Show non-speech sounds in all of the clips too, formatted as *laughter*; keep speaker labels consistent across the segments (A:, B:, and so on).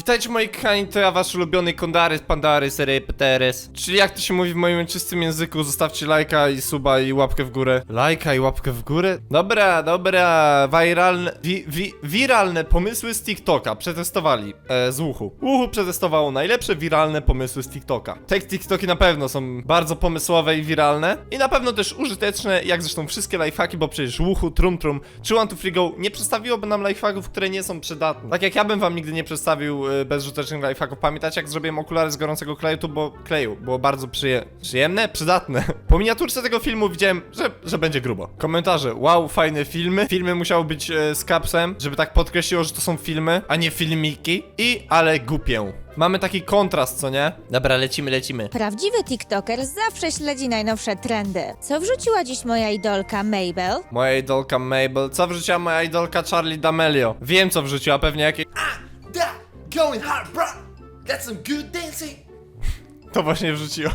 A: Witajcie moi kochani, to ja wasz ulubiony Kondarys, Pandarys, Repeteres. Czyli jak to się mówi w moim czystym języku, zostawcie lajka i suba i łapkę w górę. Lajka i łapkę w górę? Dobra, dobra, viralne, wi, wi, wiralne pomysły z TikToka przetestowali, e, z Uchu. Uchu przetestowało najlepsze wiralne pomysły z TikToka. Te TikToki na pewno są bardzo pomysłowe i wiralne i na pewno też użyteczne, jak zresztą wszystkie lifehacki, bo przecież Uchu, Trum Trum czy One to Free Go nie przedstawiłoby nam lifehacków, które nie są przydatne. Tak jak ja bym wam nigdy nie przedstawił y, bezużytecznych lifehacków. Pamiętacie jak zrobiłem okulary z gorącego kleju? To było kleju. Było bardzo przyje... przyjemne? Przydatne. *laughs* Po miniaturce tego filmu widziałem, że, że będzie grubo. Komentarze. Wow, fajne filmy. Filmy musiały być e, z kapsem, żeby tak podkreśliło, że to są filmy, a nie filmiki. I ale głupię. Mamy taki kontrast, co nie? Dobra, lecimy, lecimy.
B: Prawdziwy TikToker zawsze śledzi najnowsze trendy. Co wrzuciła dziś moja idolka Mabel?
A: Moja idolka Mabel. Co wrzuciła moja idolka Charlie D'Amelio? Wiem co wrzuciła, pewnie jakieś...
C: That going hard, bro. That's some good dancing.
A: To właśnie wrzuciła.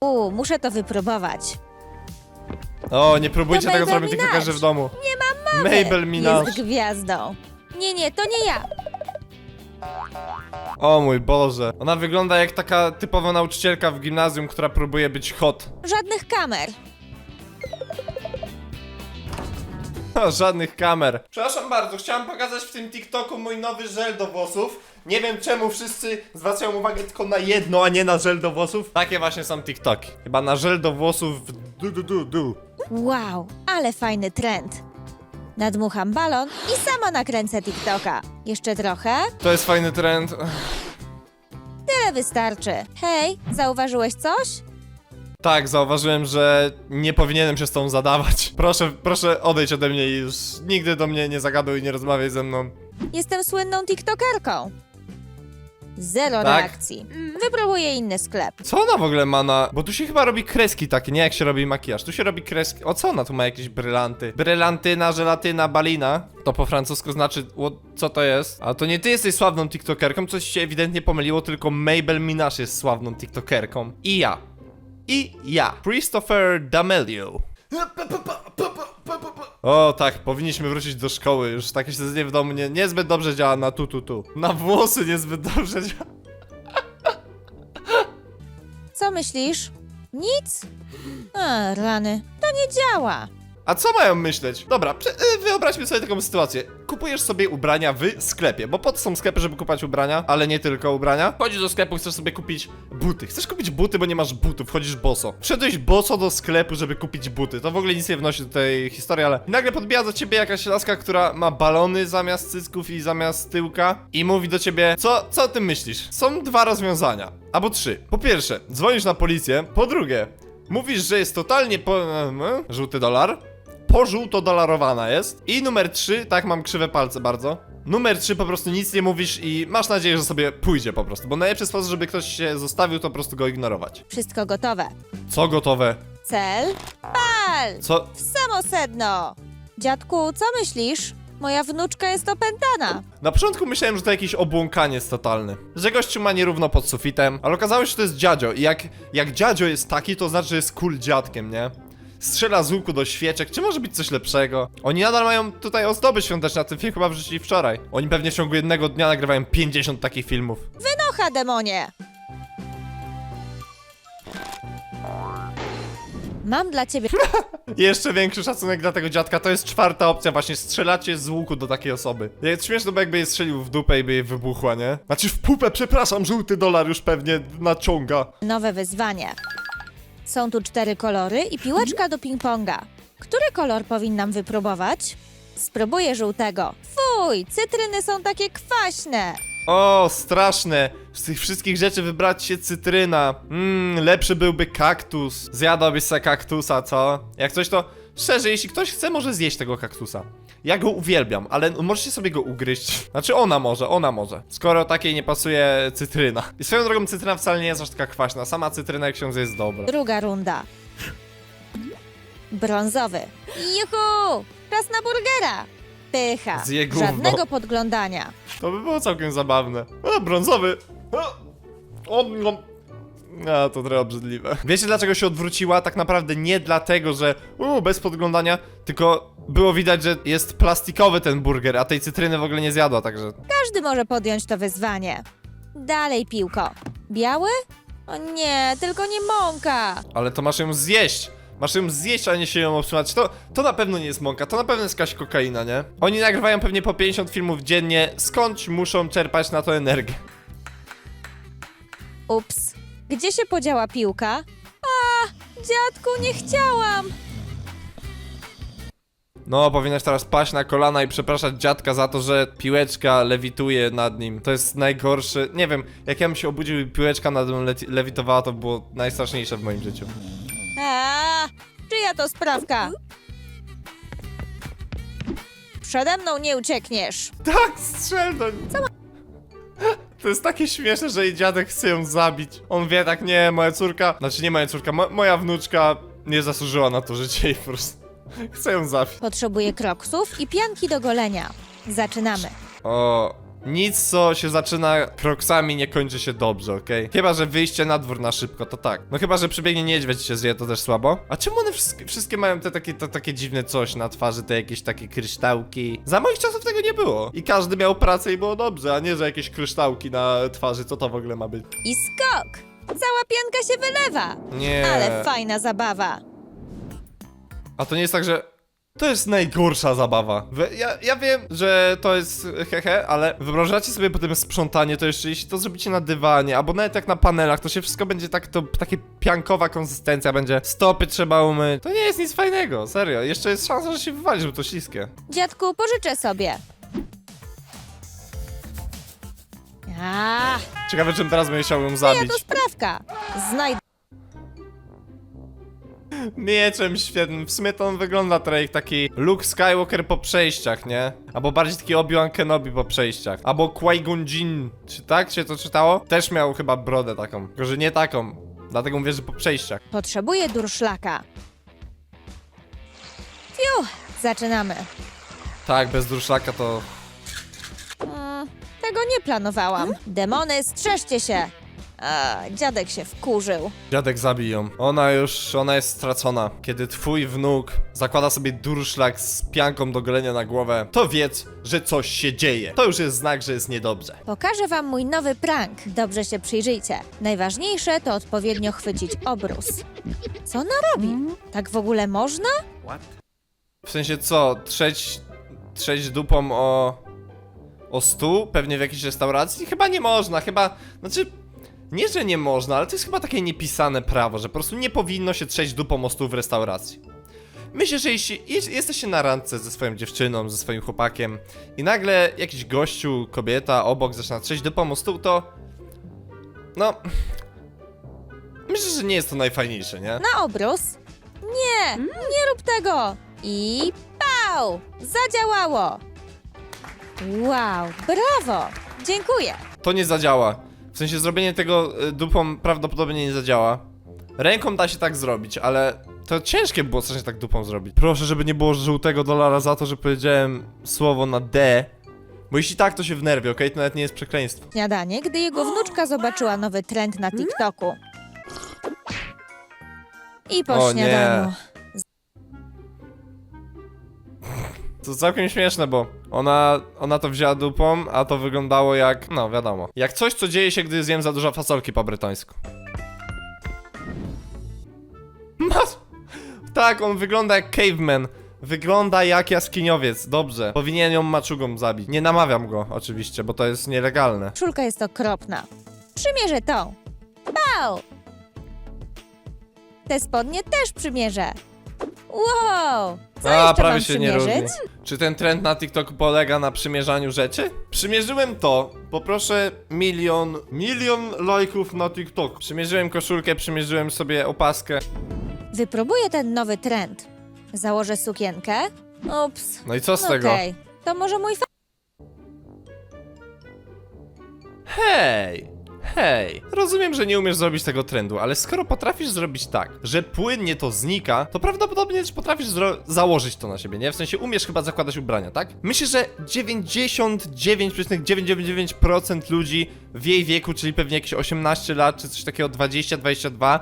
B: Uuu, muszę to wypróbować.
A: O, nie próbujcie
B: To
A: tego
B: Mabel
A: zrobić
B: Minaj.
A: tiktokerzy w domu.
B: Nie mam mowy!
A: Mabel Minaj.
B: Jest gwiazdą. Nie, nie, to nie ja.
A: O mój Boże. Ona wygląda jak taka typowa nauczycielka w gimnazjum, która próbuje być hot.
B: Żadnych kamer. *laughs*
A: O, żadnych kamer. Przepraszam bardzo, chciałem pokazać w tym TikToku mój nowy żel do włosów. Nie wiem czemu wszyscy zwracają uwagę tylko na jedno, a nie na żel do włosów. Takie właśnie są TikToki. Chyba na żel do włosów w du du du du.
B: Wow, ale fajny trend. Nadmucham balon i sama nakręcę TikToka. Jeszcze trochę?
A: To jest fajny trend.
B: Tyle wystarczy. Hej, zauważyłeś coś?
A: Tak, zauważyłem, że nie powinienem się z tą zadawać. *laughs* Proszę, proszę odejdź ode mnie i już nigdy do mnie nie zagaduj i nie rozmawiaj ze mną.
B: Jestem słynną TikTokerką. Zero
A: Tak?
B: reakcji. Mm, Wypróbuję inny sklep.
A: Co ona w ogóle ma na... Bo tu się chyba robi kreski takie, nie jak się robi makijaż. Tu się robi kreski... O co ona tu ma jakieś brylanty? Brylantyna, żelatyna, balina. To po francusku znaczy... O, co to jest? A to nie ty jesteś sławną tiktokerką, coś się ewidentnie pomyliło, tylko Mabel Minash jest sławną tiktokerką. I ja. I ja. Christopher D'Amelio. O tak, powinniśmy wrócić do szkoły. Już takie siedzenie w domu nie, niezbyt dobrze działa na tu tu tu. Na włosy niezbyt dobrze działa.
B: Co myślisz? Nic? A, rany. To nie działa.
A: A co mają myśleć? Dobra, y, wyobraźmy sobie taką sytuację. Kupujesz sobie ubrania w sklepie, bo po to są sklepy, żeby kupować ubrania, ale nie tylko ubrania. Chodzisz do sklepu, chcesz sobie kupić buty. Chcesz kupić buty, bo nie masz butów, wchodzisz boso. Wszedłeś boso do sklepu, żeby kupić buty. To w ogóle nic nie wnosi do tej historii, ale nagle podbija do ciebie jakaś laska, która ma balony zamiast cycków i zamiast tyłka i mówi do ciebie, co, co o tym myślisz? Są dwa rozwiązania, albo trzy. Po pierwsze, dzwonisz na policję, po drugie, mówisz, że jest totalnie po... em, żółty dolar, pożółto-dolarowana jest. I numer 3, tak mam krzywe palce bardzo. Numer 3 po prostu nic nie mówisz i masz nadzieję, że sobie pójdzie po prostu. Bo najlepszy sposób, żeby ktoś się zostawił, to po prostu go ignorować.
B: Wszystko gotowe.
A: Co gotowe?
B: Cel? Pal!
A: Co?
B: W samo sedno! Dziadku, co myślisz? Moja wnuczka jest opętana.
A: Na początku myślałem, że to jakiś obłąkaniec totalny. Że gościu ma nierówno pod sufitem, ale okazało się, że to jest dziadzio. I jak, jak dziadzio jest taki, to znaczy, że jest cool dziadkiem, nie? Strzela z łuku do świeczek, czy może być coś lepszego? Oni nadal mają tutaj ozdoby świąteczne, a ten film chyba wrzucili wczoraj. Oni pewnie w ciągu jednego dnia nagrywają 50 takich filmów.
B: Wynocha, demonie! Mam dla ciebie *laughs*
A: Jeszcze większy szacunek dla tego dziadka, to jest czwarta opcja, właśnie strzelacie z łuku do takiej osoby. Jest śmieszne, bo jakby je strzelił w dupę i by jej wybuchła, nie? Znaczy w pupę, przepraszam, żółty dolar już pewnie naciąga.
B: nowe wyzwanie. Są tu cztery kolory i piłeczka do ping-ponga. Który kolor powinnam wypróbować? Spróbuję żółtego. Fuj, cytryny są takie kwaśne.
A: O, straszne. Z tych wszystkich rzeczy wybrać się cytryna. Mmm, lepszy byłby kaktus. Zjadałbyś se kaktusa, co? Jak coś to... Szczerze, jeśli ktoś chce, może zjeść tego kaktusa. Ja go uwielbiam, ale możecie sobie go ugryźć. Znaczy ona może, ona może. Skoro takiej nie pasuje cytryna. I swoją drogą cytryna wcale nie jest aż taka kwaśna. Sama cytryna jak się zje jest dobra.
B: Druga runda. Brązowy. Juhu! Czas na burgera. Pycha.
A: Zje gówno.
B: Żadnego podglądania.
A: To by było całkiem zabawne. O, brązowy. O, o, no. No, to trochę obrzydliwe. Wiecie dlaczego się odwróciła? Tak naprawdę nie dlatego, że u, bez podglądania, tylko było widać, że jest plastikowy ten burger, a tej cytryny w ogóle nie zjadła, także...
B: Każdy może podjąć to wyzwanie. Dalej, piłko. Biały? O nie, tylko nie mąka.
A: Ale to masz ją zjeść! Masz ją zjeść, a nie się ją obsługiwać. To, to na pewno nie jest mąka, to na pewno jest jakaś kokaina, nie? Oni nagrywają pewnie po 50 filmów dziennie, skądś muszą czerpać na to energię.
B: Ups. Gdzie się podziała piłka? A, dziadku, nie chciałam.
A: No, powinnaś teraz paść na kolana i przepraszać dziadka za to, że piłeczka lewituje nad nim. To jest najgorszy. Nie wiem, jak ja bym się obudził i piłeczka nad nim leci- lewitowała, to było najstraszniejsze w moim życiu.
B: A, czyja to sprawka? Przede mną nie uciekniesz.
A: Tak, strzel do. To jest takie śmieszne, że jej dziadek chce ją zabić. On wie tak, nie, moja córka, znaczy nie moja córka, mo moja wnuczka nie zasłużyła na to życie i po prostu *laughs* chce ją zabić.
B: Potrzebuję kroksów i pianki do golenia. Zaczynamy.
A: O, nic co się zaczyna kroksami nie kończy się dobrze, okej? Chyba, że wyjście na dwór na szybko, to tak. No chyba, że przybiegnie niedźwiedź i się zje, to też słabo. A czemu one wszystkie, wszystkie mają te takie, to, takie dziwne coś na twarzy, te jakieś takie kryształki? Za moich czasów tego nie było. I każdy miał pracę i było dobrze, a nie, że jakieś kryształki na twarzy, co to w ogóle ma być?
B: I skok. Cała pianka się wylewa.
A: Nie.
B: Ale fajna zabawa.
A: A to nie jest tak, że. To jest najgorsza zabawa. Ja, ja wiem, że to jest hehe, ale wyobrażacie sobie potem sprzątanie, to jeszcze jeśli to zrobicie na dywanie, albo nawet jak na panelach, to się wszystko będzie tak, to takie piankowa konsystencja będzie. Stopy trzeba umyć. To nie jest nic fajnego, serio. Jeszcze jest szansa, że się wywali, bo to śliskie.
B: Dziadku, pożyczę sobie. A,
A: Ciekawe, czym teraz będzie chciał ją
B: ja
A: zabić.
B: to sprawka. Znajdę
A: Mieczem świetnym. W sumie to on wygląda trochę jak taki Luke Skywalker po przejściach, nie? Albo bardziej taki Obi-Wan Kenobi po przejściach. Albo Qui-Gon Jinn. Czy tak się to czytało? Też miał chyba brodę taką. Tylko, że nie taką. Dlatego mówię, że po przejściach.
B: Potrzebuję durszlaka. Fiu, zaczynamy.
A: Tak, bez durszlaka to...
B: Mm, tego nie planowałam. Demony, strzeżcie się. A, dziadek się wkurzył.
A: Dziadek zabij ją. Ona już, ona jest stracona. Kiedy twój wnuk zakłada sobie durszlak z pianką do golenia na głowę, to wiedz, że coś się dzieje. To już jest znak, że jest niedobrze.
B: Pokażę wam mój nowy prank. Dobrze się przyjrzyjcie. Najważniejsze to odpowiednio chwycić obrus. Co ona robi? Tak w ogóle można?
A: W sensie co, trzeć, trzeć dupą o, o stół? Pewnie w jakiejś restauracji? Chyba nie można, chyba, znaczy, nie, że nie można, ale to jest chyba takie niepisane prawo, że po prostu nie powinno się trzeć dupą stół w restauracji. Myślę, że jeśli jesteście na randce ze swoją dziewczyną, ze swoim chłopakiem i nagle jakiś gościu, kobieta obok zaczyna trzeć dupą stół, to... No... Myślę, że nie jest to najfajniejsze, nie?
B: Na obrus? Nie, nie rób tego. I pał! Zadziałało. Wow, brawo. Dziękuję.
A: To nie zadziała. W sensie zrobienie tego y, dupą prawdopodobnie nie zadziała. Ręką da się tak zrobić, ale to ciężkie było coś tak dupą zrobić. Proszę, żeby nie było żółtego dolara za to, że powiedziałem słowo na D. Bo jeśli tak, to się wnerwię, okej? To nawet nie jest przekleństwo.
B: Śniadanie, gdy jego wnuczka zobaczyła nowy trend na TikToku. I po
A: O nie.
B: śniadaniu.
A: To całkiem śmieszne, bo ona, ona to wzięła dupą, a to wyglądało jak, no wiadomo, jak coś, co dzieje się, gdy zjem za dużo fasolki po brytońsku. Masz... Tak, on wygląda jak caveman. Wygląda jak jaskiniowiec, dobrze. Powinien ją maczugą zabić. Nie namawiam go, oczywiście, bo to jest nielegalne.
B: Szulka jest okropna. Przymierzę tą. Pał! Te spodnie też przymierzę. Wow! Co
A: A,
B: jeszcze
A: prawie
B: mam
A: się nie różni. Czy ten trend na TikToku polega na przymierzaniu rzeczy? Przymierzyłem to. Poproszę milion, milion lajków na TikTok. Przymierzyłem koszulkę, przymierzyłem sobie opaskę.
B: Wypróbuję ten nowy trend. Założę sukienkę. Ups.
A: No i co z tego?
B: Okej. To może mój fa-
A: Hej! Hej, rozumiem, że nie umiesz zrobić tego trendu, ale skoro potrafisz zrobić tak, że płynnie to znika, to prawdopodobnie też potrafisz założyć to na siebie, nie? W sensie umiesz chyba zakładać ubrania, tak? Myślę, że 99,999% ludzi w jej wieku, czyli pewnie jakieś 18 lat, czy coś takiego 20-22,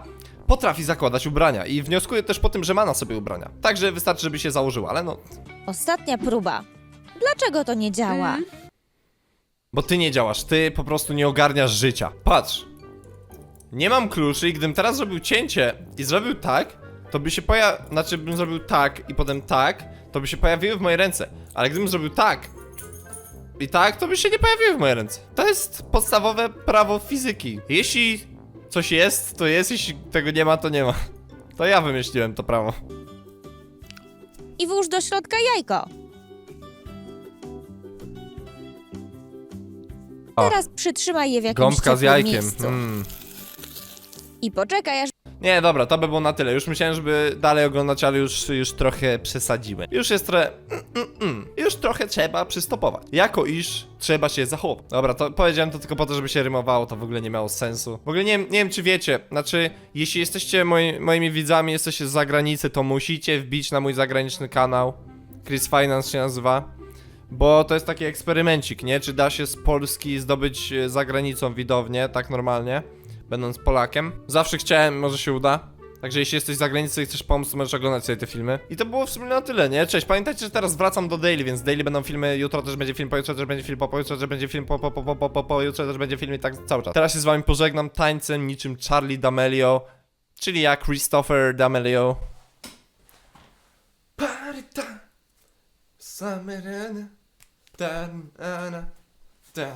A: potrafi zakładać ubrania i wnioskuję też po tym, że ma na sobie ubrania. Także wystarczy, żeby się założyła, ale no,
B: Ostatnia próba. Dlaczego to nie działa?
A: Bo ty nie działasz, ty po prostu nie ogarniasz życia. Patrz. Nie mam kluczy i gdybym teraz zrobił cięcie i zrobił tak, to by się pojawił, znaczy bym zrobił tak i potem tak, to by się pojawiły w mojej ręce. Ale gdybym zrobił tak i tak, to by się nie pojawiły w mojej ręce. To jest podstawowe prawo fizyki. Jeśli coś jest, to jest, jeśli tego nie ma, to nie ma. To ja wymyśliłem to prawo.
B: I włóż do środka jajko.
A: O.
B: Teraz przytrzymaj je w jakimś
A: Gąbka z
B: ciepłym
A: jajkiem.
B: miejscu.
A: Mm.
B: I poczekaj, aż
A: Nie, dobra, to by było na tyle. Już myślałem, żeby dalej oglądać, ale już, już trochę przesadziłem. Już jest trochę... Mm, mm, mm. Już trochę trzeba przystopować. Jako iż trzeba się zachować. Dobra, to powiedziałem to tylko po to, żeby się rymowało, to w ogóle nie miało sensu. W ogóle nie, wiem- nie wiem, czy wiecie, znaczy, jeśli jesteście moi, moimi widzami, jesteście z zagranicy, to musicie wbić na mój zagraniczny kanał. Chris Finance się nazywa. Bo to jest taki eksperymencik, nie? Czy da się z Polski zdobyć e, za granicą widownię, tak normalnie, będąc Polakiem. Zawsze chciałem, może się uda. Także jeśli jesteś za granicą i chcesz pomóc, to możesz oglądać sobie te filmy. I to było w sumie na tyle, nie? Cześć, pamiętajcie, że teraz wracam do daily, więc daily będą filmy, jutro też będzie film, pojutrze też będzie film, po pojutrze też będzie film, po po po po po po pojutrze też będzie film i tak cały czas. Teraz się z wami pożegnam tańcem niczym Charlie D'Amelio, czyli ja, Christopher D'Amelio.
C: Party time. Dan, Anna, Dan.